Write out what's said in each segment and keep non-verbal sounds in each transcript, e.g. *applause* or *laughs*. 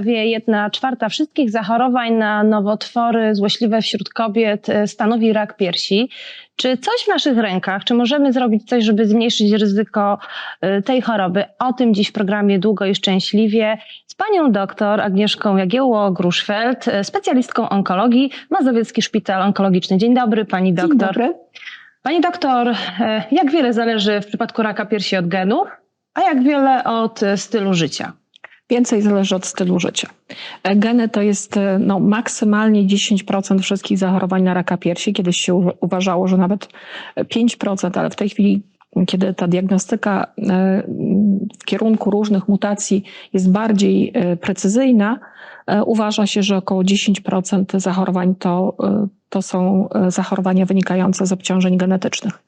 prawie jedna czwarta wszystkich zachorowań na nowotwory złośliwe wśród kobiet e, stanowi rak piersi. Czy coś w naszych rękach, czy możemy zrobić coś, żeby zmniejszyć ryzyko e, tej choroby? O tym dziś w programie Długo i Szczęśliwie z panią doktor Agnieszką Jagiełło-Gruszfeld, e, specjalistką onkologii, Mazowiecki Szpital Onkologiczny. Dzień dobry pani doktor. Dzień dobry. Pani doktor, jak wiele zależy w przypadku raka piersi od genów, a jak wiele od stylu życia? Więcej zależy od stylu życia. E, Geny to jest e, no, maksymalnie 10% wszystkich zachorowań na raka piersi. Kiedyś się uważało, że nawet 5%, ale w tej chwili, kiedy ta diagnostyka e, w kierunku różnych mutacji jest bardziej e, precyzyjna, e, uważa się, że około 10% zachorowań to, e, to są e, zachorowania wynikające z obciążeń genetycznych.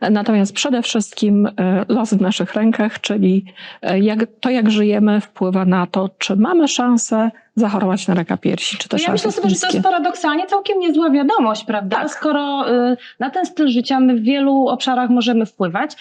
E, Natomiast przede wszystkim e, los w naszych rękach, czyli e, jak, to, jak żyjemy, wpływa na to, czy mamy szansę zachorować na raka piersi, czy te ja myślę sobie, że to jest paradoksalnie całkiem niezła wiadomość, prawda? Tak. Skoro na ten styl życia my w wielu obszarach możemy wpływać.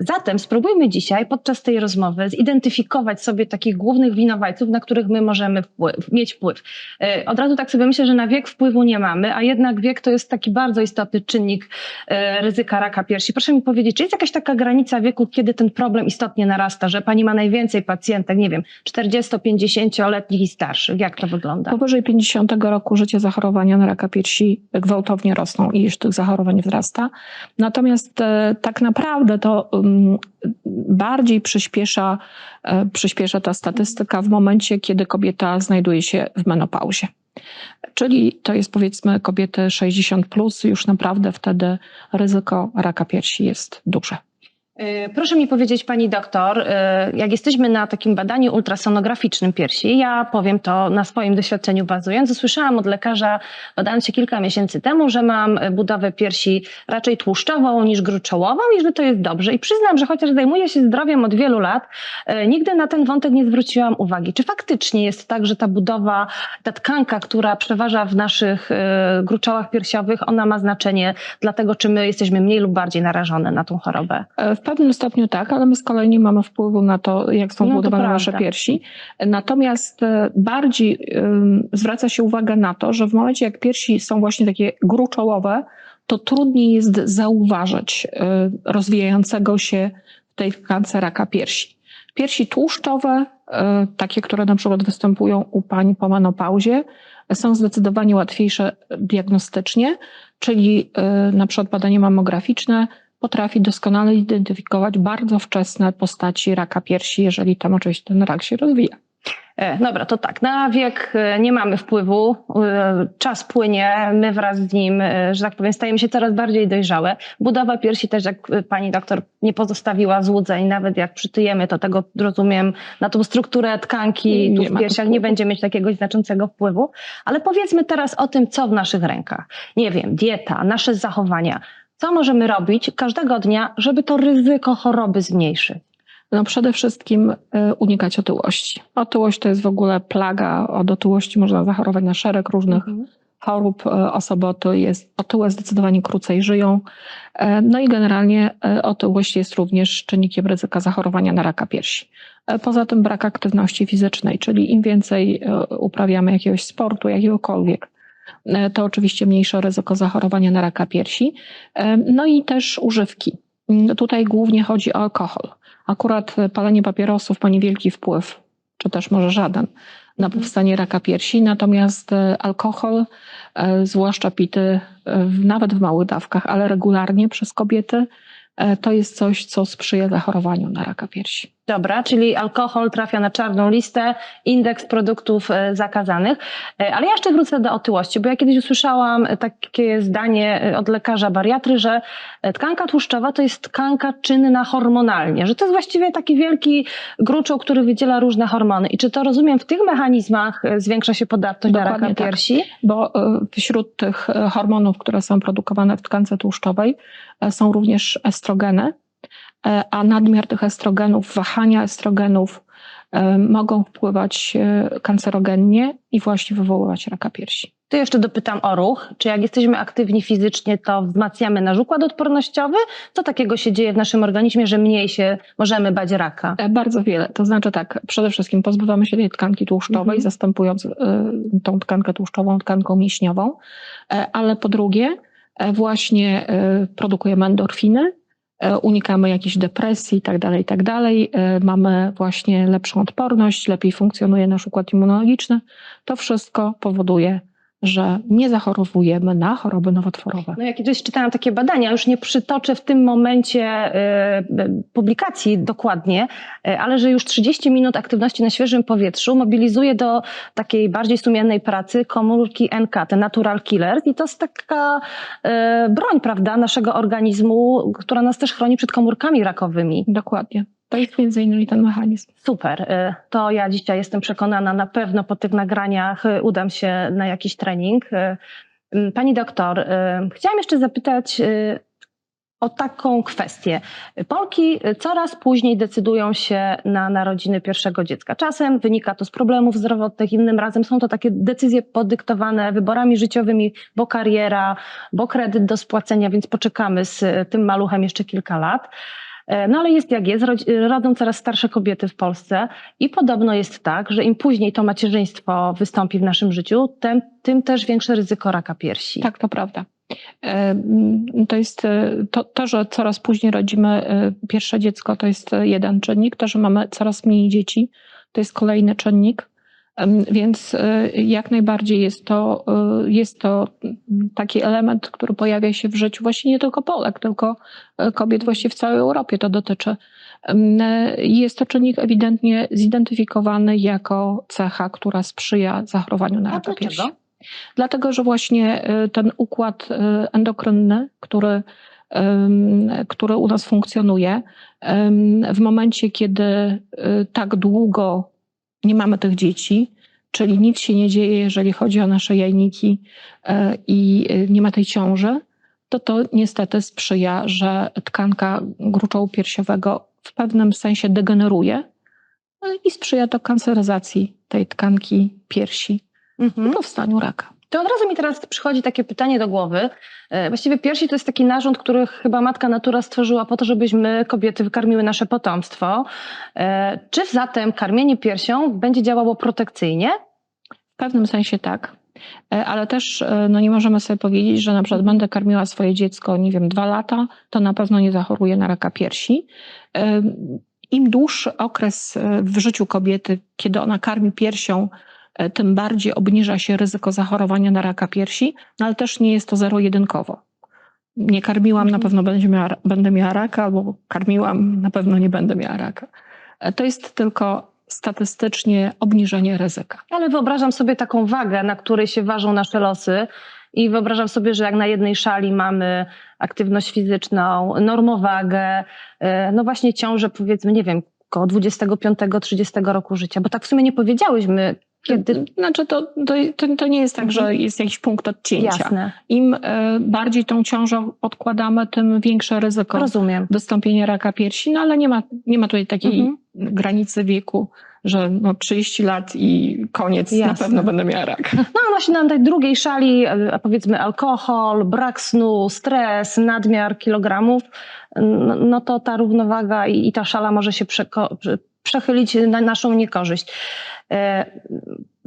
Zatem spróbujmy dzisiaj podczas tej rozmowy zidentyfikować sobie takich głównych winowajców, na których my możemy wpływ, mieć wpływ. Y, od razu tak sobie myślę, że na wiek wpływu nie mamy, a jednak wiek to jest taki bardzo istotny czynnik y, ryzyka raka piersi. Proszę mi powiedzieć, czy jest jakaś taka granica wieku, kiedy ten problem istotnie narasta, że pani ma najwięcej pacjentek, nie wiem, 40-50-letnich i starszych? Jak to wygląda? Powyżej 50 roku życia zachorowania na raka piersi gwałtownie rosną i iż tych zachorowań wzrasta. Natomiast e, tak naprawdę to um, bardziej przyspiesza, e, przyspiesza ta statystyka w momencie, kiedy kobieta znajduje się w menopauzie. Czyli to jest powiedzmy kobiety 60 plus, już naprawdę wtedy ryzyko raka piersi jest duże. Y, Proszę mi powiedzieć, pani doktor, y, jak jesteśmy na takim badaniu ultrasonograficznym piersi, ja powiem to na swoim doświadczeniu bazując, usłyszałam od lekarza, badając się kilka miesięcy temu, że mam budowę piersi raczej tłuszczową niż gruczołową i że to jest dobrze. I przyznam, że chociaż zajmuję się zdrowiem od wielu lat, y, nigdy na ten wątek nie zwróciłam uwagi. Czy faktycznie jest tak, że ta budowa, ta tkanka, która przeważa w naszych gruczołach piersiowych, ona ma znaczenie dla tego, czy my jesteśmy mniej lub bardziej narażone na tą chorobę? W pewnym stopniu tak, ale my z kolei nie mamy wpływu na to, jak są No to zbudowane nasze piersi. Natomiast e, bardziej zwraca się uwagę na to, że w momencie, jak piersi są właśnie takie gruczołowe, to trudniej jest zauważyć e, rozwijającego się w tej tkance raka piersi. Piersi tłuszczowe, e, takie, które na przykład występują u pań po menopauzie, są zdecydowanie łatwiejsze diagnostycznie, czyli na przykład badanie mammograficzne potrafi doskonale identyfikować bardzo wczesne postaci raka piersi, jeżeli tam oczywiście ten rak się rozwija. E, Dobra, to tak. Na wiek e, nie mamy wpływu. e, Czas płynie, my wraz z nim, że tak powiem, stajemy się coraz bardziej dojrzałe. Budowa piersi też, jak pani doktor nie pozostawiła złudzeń, nawet jak przytyjemy, to tego rozumiem, na tą strukturę tkanki Nie tu w piersiach nie będzie mieć takiego znaczącego wpływu. Ale powiedzmy teraz o tym, co w naszych rękach. Nie wiem, dieta, nasze zachowania. Co możemy robić każdego dnia, żeby to ryzyko choroby zmniejszyć? No przede wszystkim y, unikać otyłości. Otyłość to jest w ogóle plaga. Od otyłości można zachorować na szereg różnych chorób. E, Osoby jest, otyłe zdecydowanie krócej żyją. E, No i generalnie e, otyłość jest również czynnikiem ryzyka zachorowania na raka piersi. E, Poza tym brak aktywności fizycznej, czyli im więcej uprawiamy jakiegoś sportu, jakiegokolwiek, to oczywiście mniejsze ryzyko zachorowania na raka piersi. E, No i też używki. Mm, Tutaj głównie chodzi o alkohol. Akurat e, palenie papierosów ma niewielki wpływ, czy też może żaden, na Mhm. powstanie raka piersi, natomiast e, alkohol, e, zwłaszcza pity e, nawet w małych dawkach, ale regularnie przez kobiety, e, to jest coś, co sprzyja zachorowaniu na raka piersi. Dobra, czyli alkohol trafia na czarną listę, indeks produktów e, zakazanych. E, Ale ja jeszcze wrócę do otyłości, bo ja kiedyś usłyszałam e, takie zdanie od lekarza bariatry, że tkanka tłuszczowa to jest tkanka czynna hormonalnie, że to jest właściwie taki wielki gruczoł, który wydziela różne hormony. I czy to rozumiem, w tych mechanizmach zwiększa się podatność na raka Dokładnie tak. piersi? Bo e, wśród tych hormonów, które są produkowane w tkance tłuszczowej, są również estrogeny, a nadmiar tych estrogenów, wahania estrogenów e, mogą wpływać e, kancerogennie i właśnie wywoływać raka piersi. To jeszcze dopytam o ruch. Czy jak jesteśmy aktywni fizycznie, to wzmacniamy nasz układ odpornościowy? Co takiego się dzieje w naszym organizmie, że mniej się możemy bać raka? E, Bardzo wiele. To znaczy tak, przede wszystkim pozbywamy się tej tkanki tłuszczowej, Mhm. zastępując tą tkankę tłuszczową tkanką mięśniową, E, ale po drugie e, właśnie e, produkujemy endorfiny, e, unikamy jakichś depresji i tak dalej, i tak. E, Mamy właśnie lepszą odporność, lepiej funkcjonuje nasz układ immunologiczny. To wszystko powoduje, że nie zachorowujemy na choroby nowotworowe. No ja kiedyś czytałam takie badania, już nie przytoczę w tym momencie y, y, publikacji dokładnie, y, ale że już 30 minut aktywności na świeżym powietrzu mobilizuje do takiej bardziej sumiennej pracy komórki NK, te natural killers i to jest taka broń, prawda, naszego organizmu, która nas też chroni przed komórkami rakowymi. Dokładnie. To jest między innymi ten mechanizm. Super. y, To ja dzisiaj jestem przekonana, na pewno po tych nagraniach y, udam się na jakiś trening. Y, y, Pani doktor, chciałam jeszcze zapytać o taką kwestię. Polki coraz później decydują się na narodziny pierwszego dziecka. Czasem wynika to z problemów zdrowotnych, innym razem są to takie decyzje podyktowane wyborami życiowymi, bo kariera, bo kredyt do spłacenia, więc poczekamy z tym maluchem jeszcze kilka lat. E, No ale jest jak jest, rodzą coraz starsze kobiety w Polsce i podobno jest tak, że im później to macierzyństwo wystąpi w naszym życiu, tym, tym też większe ryzyko raka piersi. Tak, to prawda. E, To jest e, to, to, że coraz później rodzimy pierwsze dziecko, to jest jeden czynnik. To, że mamy coraz mniej dzieci, to jest kolejny czynnik. Więc e, jak najbardziej jest to, e, jest to taki element, który pojawia się w życiu właśnie nie tylko Polek, tylko e, kobiet właściwie w całej Europie to dotyczy. Jest to czynnik ewidentnie zidentyfikowany jako cecha, która sprzyja zachorowaniu na raka piersi. Dlatego, że właśnie ten układ endokrynny, który, który u nas funkcjonuje, w momencie, kiedy tak długo nie mamy tych dzieci, czyli nic się nie dzieje, jeżeli chodzi o nasze jajniki y, i y, nie ma tej ciąży, to to niestety sprzyja, że tkanka gruczołu piersiowego w pewnym sensie degeneruje y, i sprzyja to kanceryzacji tej tkanki piersi i Mhm. powstaniu raka. To od razu mi teraz przychodzi takie pytanie do głowy. E, Właściwie piersi to jest taki narząd, który chyba matka natura stworzyła po to, żebyśmy kobiety wykarmiły nasze potomstwo. E, Czy zatem karmienie piersią będzie działało protekcyjnie? W pewnym sensie tak. E, Ale też no nie możemy sobie powiedzieć, że na przykład będę karmiła swoje dziecko, nie wiem, dwa lata, to na pewno nie zachoruje na raka piersi. Im dłuższy okres w życiu kobiety, kiedy ona karmi piersią, tym bardziej obniża się ryzyko zachorowania na raka piersi, no ale też nie jest to zero-jedynkowo. Nie karmiłam, na Mhm. pewno będzie miała, będę miała raka, albo karmiłam, na pewno nie będę miała raka. E, To jest tylko statystycznie obniżenie ryzyka. Ale wyobrażam sobie taką wagę, na której się ważą nasze losy. I wyobrażam sobie, że jak na jednej szali mamy aktywność fizyczną, normowagę, e, no właśnie ciążę powiedzmy, nie wiem, koło 25-30 roku życia, bo tak w sumie nie powiedziałyśmy, kiedy... Znaczy to, to, to, nie jest tak, Mhm. że jest jakiś punkt odcięcia. Jasne, Im e, bardziej tą ciążę odkładamy, tym większe ryzyko rozumiem. wystąpienia raka piersi, no ale nie ma, nie ma tutaj takiej Mhm. granicy wieku, że no 30 lat i koniec, na Jasne. pewno będę miała raka. *laughs* No a właśnie na tej drugiej szali, e, powiedzmy alkohol, brak snu, stres, nadmiar kilogramów, no, no to ta równowaga i, i ta szala może się przeko- prze- przechylić na naszą niekorzyść. E,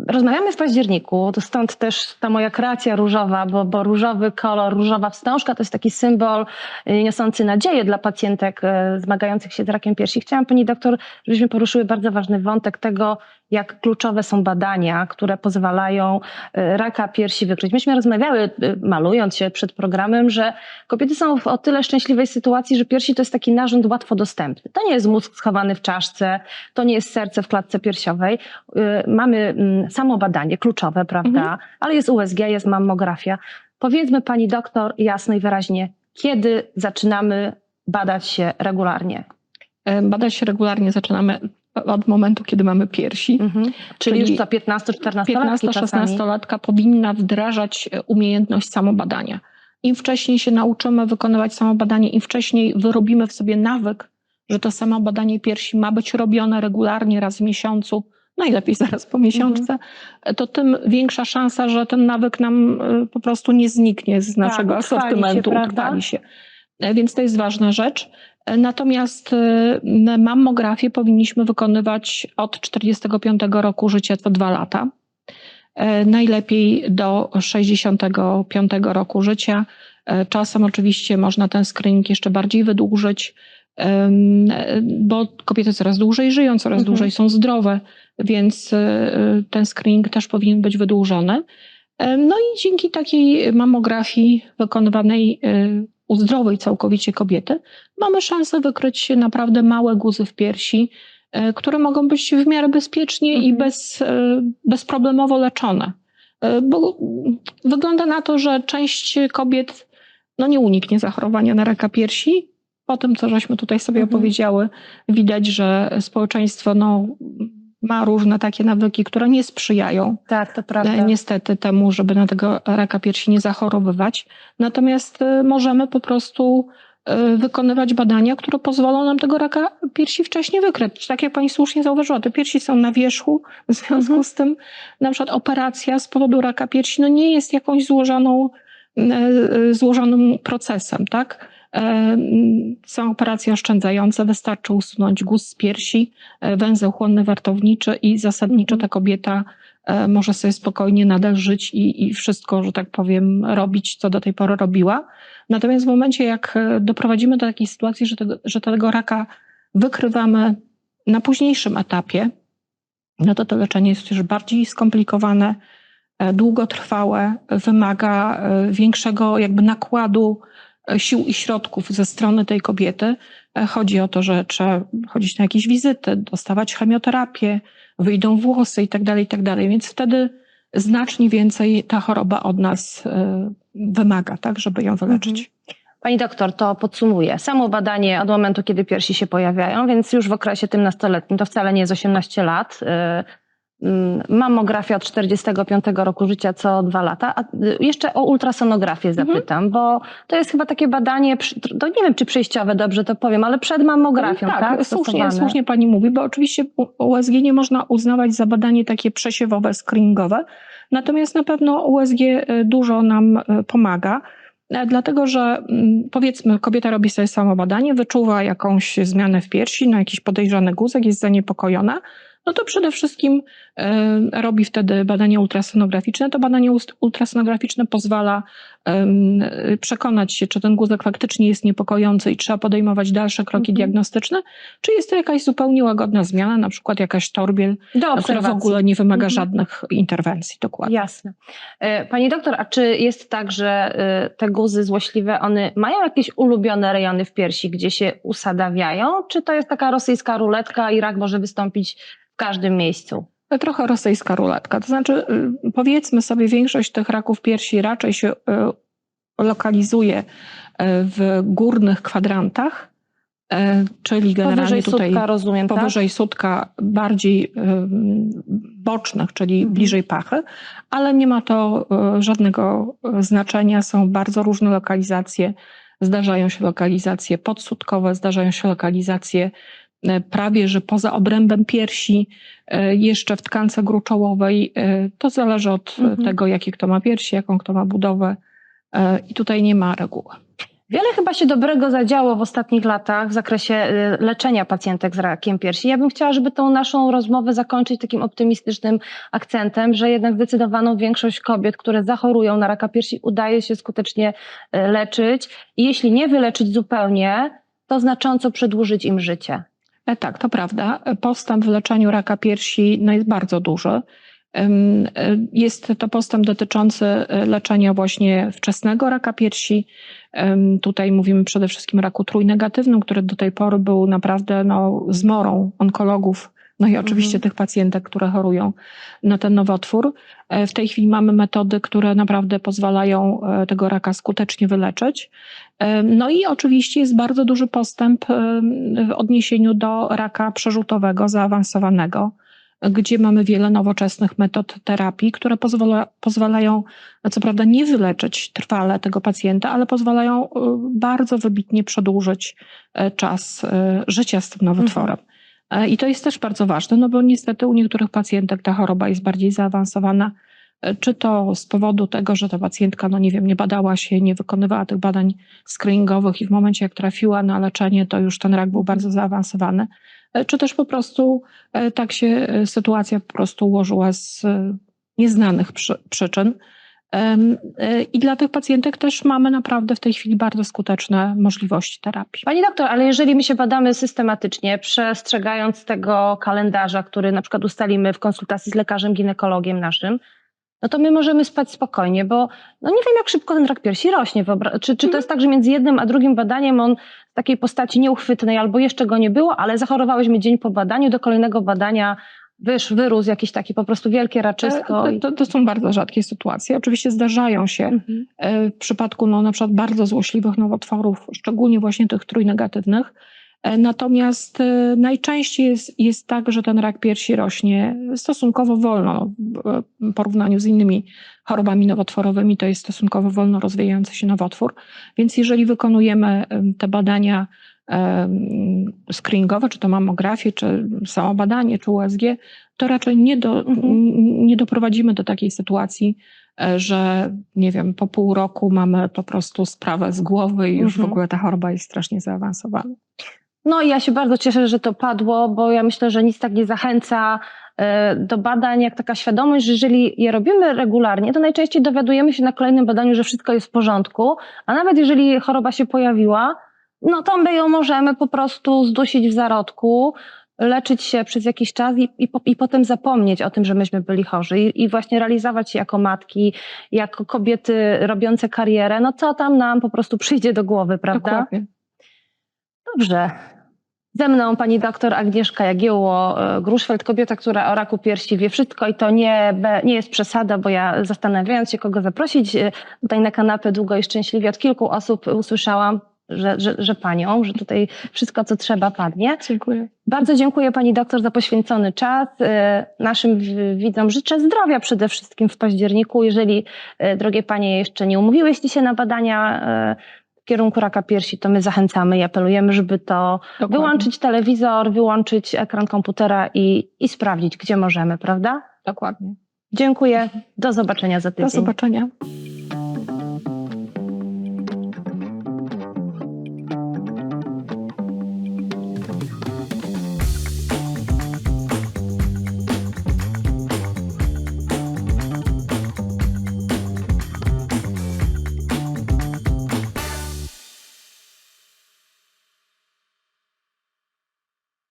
Rozmawiamy w październiku, to stąd też ta moja kreacja różowa, bo, bo różowy kolor, różowa wstążka to jest taki symbol e, niosący nadzieję dla pacjentek e, zmagających się z rakiem piersi. Chciałam Pani doktor, żebyśmy poruszyły bardzo ważny wątek tego, jak kluczowe są badania, które pozwalają e, raka piersi wykryć. Myśmy rozmawiały, e, malując się przed programem, że kobiety są w o tyle szczęśliwej sytuacji, że piersi to jest taki narząd łatwo dostępny. To nie jest mózg schowany w czaszce, to nie jest serce w klatce piersiowej. E, Mamy mm, samo badanie kluczowe, prawda? Mhm. Ale jest USG, jest mammografia. Powiedzmy pani doktor jasno i wyraźnie, kiedy zaczynamy badać się regularnie? Badać się regularnie zaczynamy od momentu, kiedy mamy piersi. Mhm. Czyli, Czyli już co 15-14 15-16-latka powinna wdrażać e, umiejętność samobadania. Im wcześniej się nauczymy wykonywać samobadanie, im wcześniej wyrobimy w sobie nawyk, że to samobadanie piersi ma być robione regularnie raz w miesiącu, najlepiej *laughs* zaraz po miesiączce, to tym większa szansa, że ten nawyk nam y, po prostu nie zniknie z naszego Tak, asortymentu, utrwali się. E, Więc to jest ważna rzecz. Natomiast y, mammografię powinniśmy wykonywać od 45 roku życia co dwa lata. E, Najlepiej do 65 roku życia. E, Czasem oczywiście można ten screening jeszcze bardziej wydłużyć, bo kobiety coraz dłużej żyją, coraz Mhm. dłużej są zdrowe, więc e, ten screening też powinien być wydłużony. No i dzięki takiej mamografii wykonywanej u zdrowej całkowicie kobiety mamy szansę wykryć naprawdę małe guzy w piersi, e, które mogą być w miarę bezpiecznie i Mhm. bez, e, bezproblemowo leczone. E, Bo wygląda na to, że część kobiet no nie uniknie zachorowania na raka piersi. Po tym, co żeśmy tutaj sobie Mhm. opowiedziały, widać, że społeczeństwo no, ma różne takie nawyki, które nie sprzyjają Tak, to e, prawda. niestety temu, żeby na tego raka piersi nie zachorowywać. Natomiast e, możemy po prostu e, wykonywać badania, które pozwolą nam tego raka piersi wcześniej wykryć. Tak jak pani słusznie zauważyła, te piersi są na wierzchu, w związku Mhm. z tym na przykład operacja z powodu raka piersi no nie jest jakąś złożoną, e, e, złożonym procesem, tak? E, Są operacje oszczędzające, wystarczy usunąć guz z piersi, e, węzeł chłonny wartowniczy i zasadniczo ta kobieta e, może sobie spokojnie nadal żyć i, i wszystko, że tak powiem, robić, co do tej pory robiła. Natomiast w momencie, jak doprowadzimy do takiej sytuacji, że tego, że tego raka wykrywamy na późniejszym etapie, no to to leczenie jest już bardziej skomplikowane, długotrwałe, wymaga większego jakby nakładu sił i środków ze strony tej kobiety. E, Chodzi o to, że trzeba chodzić na jakieś wizyty, dostawać chemioterapię, wyjdą włosy i tak dalej, i tak. Więc wtedy znacznie więcej ta choroba od nas e, wymaga, tak, żeby ją wyleczyć. Pani doktor, to podsumuję. Samo badanie od momentu, kiedy piersi się pojawiają, więc już w okresie tym nastoletnim, to wcale nie jest 18 lat. Mm, Mammografia od 45 roku życia co dwa lata. A y, jeszcze o ultrasonografię Mhm. zapytam, bo to jest chyba takie badanie, to nie wiem czy przejściowe, dobrze to powiem, ale przed mammografią, tak? tak, słusznie, słusznie pani mówi, bo oczywiście USG nie można uznawać za badanie takie przesiewowe, screeningowe, natomiast na pewno USG y, dużo nam y, pomaga, e, dlatego że mm, powiedzmy kobieta robi sobie samo badanie, wyczuwa jakąś zmianę w piersi, na jakiś podejrzany guzek, jest zaniepokojona, no to przede wszystkim e, robi wtedy badanie ultrasonograficzne. To badanie ultrasonograficzne pozwala przekonać się, czy ten guzek faktycznie jest niepokojący i trzeba podejmować dalsze kroki Mhm. diagnostyczne, czy jest to jakaś zupełnie łagodna zmiana, na przykład jakaś torbiel, która w ogóle nie wymaga Mhm. żadnych interwencji. Dokładnie. Jasne. E, Pani doktor, a czy jest tak, że y, te guzy złośliwe, one mają jakieś ulubione rejony w piersi, gdzie się usadawiają? Czy to jest taka rosyjska ruletka i rak może wystąpić w każdym miejscu? Trochę rosyjska ruletka. To znaczy, y, powiedzmy sobie, większość tych raków piersi raczej się y, lokalizuje y, w górnych kwadrantach, czyli generalnie Powyżej tutaj sutka, rozumiem, powyżej sutka, bardziej bocznych, czyli Mhm. bliżej pachy, ale nie ma to żadnego znaczenia. Są bardzo różne lokalizacje. Zdarzają się lokalizacje podsutkowe, zdarzają się lokalizacje prawie, że poza obrębem piersi, y, jeszcze w tkance gruczołowej. Y, To zależy od Mhm. tego, jakie kto ma piersi, jaką kto ma budowę. I tutaj nie ma reguły. Wiele chyba się dobrego zadziało w ostatnich latach w zakresie leczenia pacjentek z rakiem piersi. Ja bym chciała, żeby tą naszą rozmowę zakończyć takim optymistycznym akcentem, że jednak zdecydowaną większość kobiet, które zachorują na raka piersi, udaje się skutecznie leczyć. I jeśli nie wyleczyć zupełnie, to znacząco przedłużyć im życie. E, Tak, to prawda. Postęp w leczeniu raka piersi no, jest bardzo duży. E, Jest to postęp dotyczący e, leczenia właśnie wczesnego raka piersi. Tutaj mówimy przede wszystkim raku trójnegatywnym, który do tej pory był naprawdę no, zmorą onkologów, no i oczywiście Mhm. tych pacjentek, które chorują na ten nowotwór. E, W tej chwili mamy metody, które naprawdę pozwalają e, tego raka skutecznie wyleczyć. Em, No i oczywiście jest bardzo duży postęp w odniesieniu do raka przerzutowego, zaawansowanego, gdzie mamy wiele nowoczesnych metod terapii, które pozwala, pozwalają, co prawda, nie wyleczyć trwale tego pacjenta, ale pozwalają e, bardzo wybitnie przedłużyć e, czas e, życia z tym nowotworem. E, I to jest też bardzo ważne, no bo niestety u niektórych pacjentek ta choroba jest bardziej zaawansowana. E, Czy to z powodu tego, że ta pacjentka, no nie wiem, nie badała się, nie wykonywała tych badań screeningowych i w momencie jak trafiła na leczenie, to już ten rak był bardzo zaawansowany. E, Czy też po prostu e, tak się e, sytuacja po prostu ułożyła z e, nieznanych przy, przyczyn. E, I dla tych pacjentek też mamy naprawdę w tej chwili bardzo skuteczne możliwości terapii. Pani doktor, ale jeżeli my się badamy systematycznie, przestrzegając tego kalendarza, który na przykład ustalimy w konsultacji z lekarzem ginekologiem naszym, no to my możemy spać spokojnie, bo no nie wiem, jak szybko ten rak piersi rośnie. Czy, czy to jest tak, że między jednym a drugim badaniem on w takiej postaci nieuchwytnej albo jeszcze go nie było, ale zachorowałyśmy dzień po badaniu, do kolejnego badania wysz, wyrósł jakiś taki po prostu wielkie raczysko. E, i- To, to są bardzo rzadkie sytuacje. Oczywiście zdarzają się Mhm. e, w przypadku no, na przykład bardzo złośliwych nowotworów, szczególnie właśnie tych trójnegatywnych. E, Natomiast najczęściej jest, jest tak, że ten rak piersi rośnie stosunkowo wolno. W w porównaniu z innymi chorobami nowotworowymi to jest stosunkowo wolno rozwijający się nowotwór. Więc jeżeli wykonujemy em, te badania screeningowe, czy to mamografię, czy samo badanie, czy USG, to raczej nie, do, Mhm. nie doprowadzimy do takiej sytuacji, e, że nie wiem, po pół roku mamy po prostu sprawę z głowy i już Mhm. w ogóle ta choroba jest strasznie zaawansowana. No i ja się bardzo cieszę, że to padło, bo ja myślę, że nic tak nie zachęca e, do badań, jak taka świadomość, że jeżeli je robimy regularnie, to najczęściej dowiadujemy się na kolejnym badaniu, że wszystko jest w porządku, a nawet jeżeli choroba się pojawiła, no to my ją możemy po prostu zdusić w zarodku, leczyć się przez jakiś czas i, i, i potem zapomnieć o tym, że myśmy byli chorzy i, i właśnie realizować się jako matki, jako kobiety robiące karierę, no co tam nam po prostu przyjdzie do głowy, prawda? Dokładnie. Dobrze. Ze mną pani doktor Agnieszka Jagiełło-Gruszfeld, kobieta, która o raku piersi wie wszystko i to nie, nie jest przesada, bo ja zastanawiając się, kogo zaprosić e, tutaj na kanapę długo i szczęśliwie od kilku osób usłyszałam, że, że, że panią, że tutaj wszystko, co trzeba, padnie. Dziękuję. Bardzo dziękuję pani doktor za poświęcony czas. E, Naszym widzom życzę zdrowia przede wszystkim w październiku. Jeżeli, e, drogie panie, jeszcze nie umówiłyście się na badania e, w kierunku raka piersi, to my zachęcamy i apelujemy, żeby to Dokładnie. wyłączyć telewizor, wyłączyć ekran komputera i, i sprawdzić, gdzie możemy, prawda? Dokładnie. Dziękuję. Do zobaczenia za tydzień. Do zobaczenia.